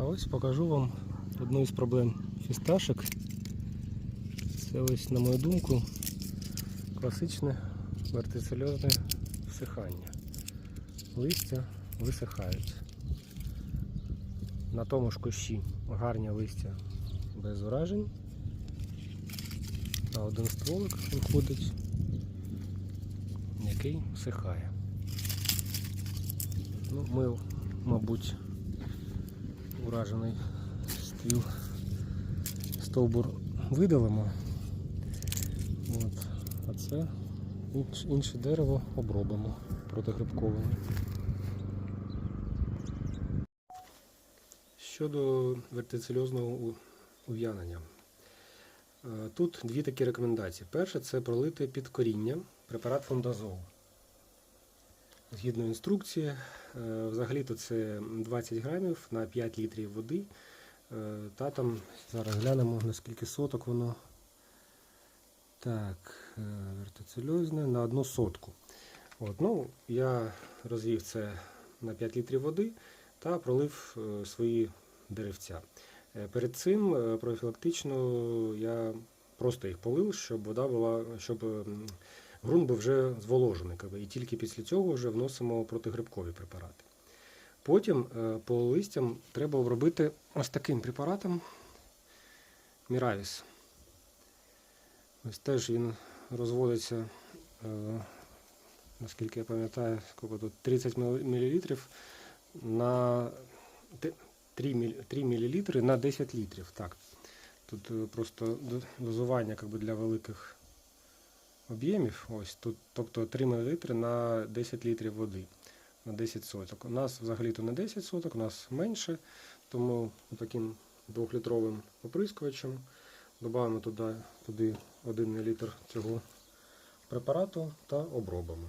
А ось покажу вам одну із проблем фісташок. Це ось, на мою думку, класичне вертицельозне всихання. Листя висихають. На тому ж кущі гарні листя без уражень. А один стволик виходить, який всихає. Ну, ми, мабуть, уражений ствіл стовбур видалимо. От. А це інше дерево обробимо протигрибковим. Щодо вертицельозного ув'янення. Е, Тут дві такі рекомендації. Перше це пролити під коріння препарат фондазол. Згідно інструкції, е, взагалі-то це 20 грамів на 5 літрів води. Е, Та там зараз глянемо наскільки соток воно. Так, е, вертицельозне на одну сотку. От, ну, я розвів це на 5 літрів води та пролив свої деревця. Перед цим профілактично я просто їх полив, щоб вода була, щоб ґрунт був вже зволожений. І тільки після цього вже вносимо протигрибкові препарати. Потім е, по листям треба обробити ось таким препаратом Міравіс. Ось теж він розводиться, е, наскільки я пам'ятаю, скільки тут 30 мл на 3 мл, на 10 літрів. Так. Тут е, просто дозування для великих об'ємів. Ось тут, тобто 3 мл на 10 літрів води на 10 соток. У нас взагалі-то не 10 соток, у нас менше, тому таким двохлітровим оприскувачем додаємо туди, туди 1 мл цього препарату та обробимо.